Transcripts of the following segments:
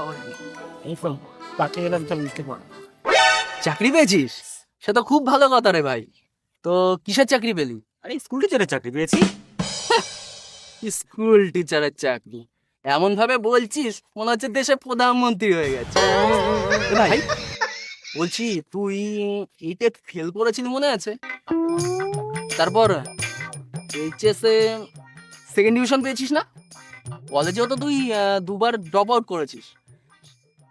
খবর নেই এই তো বাকি গেলাম তো লিখতে পারো চাকরি পেয়েছিস? সে তো খুব ভালো কথা রে ভাই। তো কিসের চাকরি পেলি? আরে স্কুল টিচারের চাকরি পেয়েছি। স্কুল টিচারের চাকরি। এমন ভাবে বলছিস মনে হচ্ছে দেশের প্রধানমন্ত্রী হয়ে গেছে। ভাই বলছি তুই এইটে ফেল করেছিলি মনে আছে? তারপর এইচএস সেকেন্ড ডিভিশন পেয়েছিস না? কলেজেও তো তুই দুবার ড্রপ আউট করেছিস।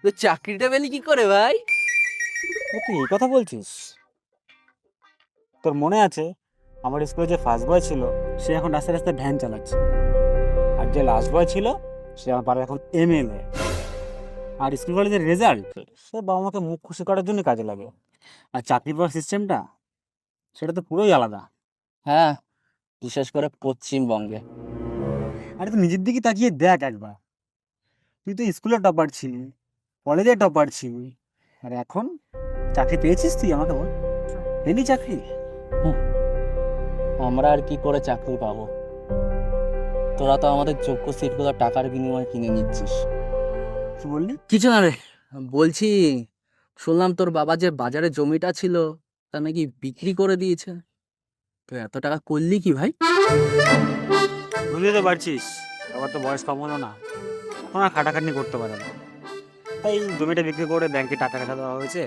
তো চাকরিটা পেলি কি করে ভাই? ও তুই এই কথা বলছিস? তোর মনে আছে আমার স্কুলে যে ফার্স্ট বয় ছিল সে এখন রাস্তায় রাস্তায় ভ্যান চালাচ্ছে। আর যে লাস্ট বয় ছিল সে আমার পাড়ায় এখন এমএলএ আর স্কুল কলেজের রেজাল্ট সে বাবা মাকে মুখ খুশি করার জন্য কাজে লাগে। আর চাকরি পাওয়ার সিস্টেমটা সেটা তো পুরোই আলাদা। হ্যাঁ বিশেষ করে পশ্চিমবঙ্গে। আরে তুই নিজের দিকে তাকিয়ে দেখ একবার। তুই তো স্কুলে টপার ছিলি। কলেজে টপার ছিলি। আর এখন চাকরি পেয়েছিস তুই আমাকে বল। পেলি চাকরি? আমরা আর কি করে চাকরি পাবো? তোরা তো আমাদের যোগ্য সিটগুলো টাকার বিনিময়ে কিনে নিচ্ছিস। কি বললি? কিছু না রে বলছি শুনলাম তোর বাবা যে বাজারে জমিটা ছিল তা নাকি বিক্রি করে দিয়েছে। তো এত টাকা করলি কি ভাই? বুঝতে তো পারছিস আবার তো বয়স কম হলো না। এখন আর খাটাখাটনি করতে পারে না। তাই জমিটা বিক্রি করে ব্যাংকে টাকা রাখা দেওয়া হয়েছে।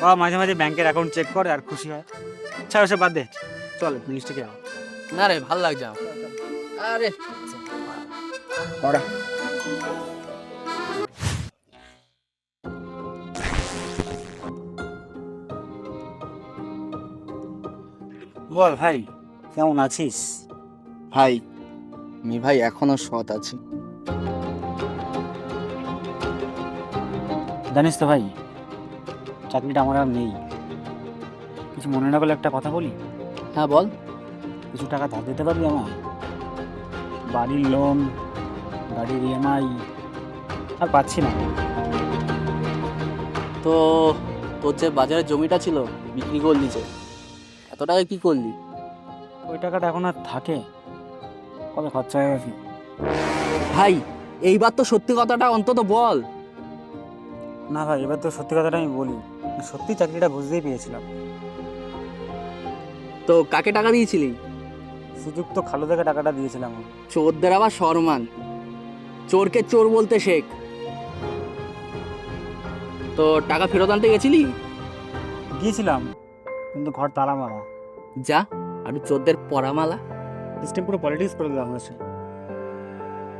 বাবা মাঝে মাঝে ব্যাংকের অ্যাকাউন্ট চেক করে আর খুশি হয়। ছাড়ো সে বাদ দে। চল জিনিসটা কি না রে ভালো লাগছে। আরে। করা বল ভাই কেমন আছিস? ভাই আমি ভাই এখনও সৎ আছি। জানিস তো ভাই চাকরিটা আমার আর নেই। কিছু মনে না করলে একটা কথা বলি? হ্যাঁ বল। কিছু টাকা ধার দিতে পারবি আমার বাড়ির লোন গাড়ির ইএমআই আর পাচ্ছি না। তো তোর যে বাজারে জমিটা ছিল বিক্রি করলি যে এত টাকা কি করলি? ওই টাকাটা এখন আর থাকে। কবে খরচা হয়ে গেছে? ভাই এইবার তো সত্যি কথাটা অন্তত বল। না ভাই এবার তো সত্যি কথাটা আমি বলি। সত্যি চাকরিটা বুঝতেই পেয়েছিলাম তো কাকে টাকা দিয়েছিলি? সুযোগ তো খালু থেকে টাকাটা দিয়েছিলাম। চোরদের আবার সম্মান চোরকে চোর বলতে শেখ। তো টাকা ফেরত আনতে গেছিলি? গিয়েছিলাম কিন্তু ঘর তালা মারা যা আর চোরদের পরামালা। সিস্টেম পুরো পলিটিক্স করে দেওয়া হয়েছে।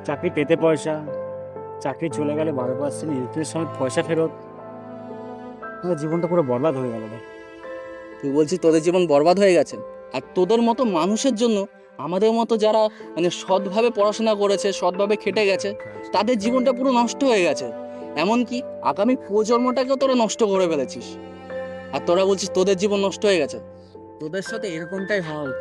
চাকরি পেতে পয়সা চাকরি চলে গেলে বারো পার্সেন্ট ইউপিএর সময় পয়সা ফেরত। জীবনটা পুরো বরবাদ হয়ে গেল রে। তুই বলছিস তোদের জীবন বরবাদ হয়ে গেছে? আর তোদের মতো মানুষের জন্য আমাদের মতো যারা মানে সৎভাবে পড়াশোনা করেছে সৎভাবে খেটে গেছে তাদের জীবনটা পুরো নষ্ট হয়ে গেছে। এমনকি আগামী প্রজন্মটাকেও তোরা নষ্ট করে ফেলেছিস। আর তোরা বলছিস তোদের জীবন নষ্ট হয়ে গেছে। তোদের সাথে এরকমটাই হয়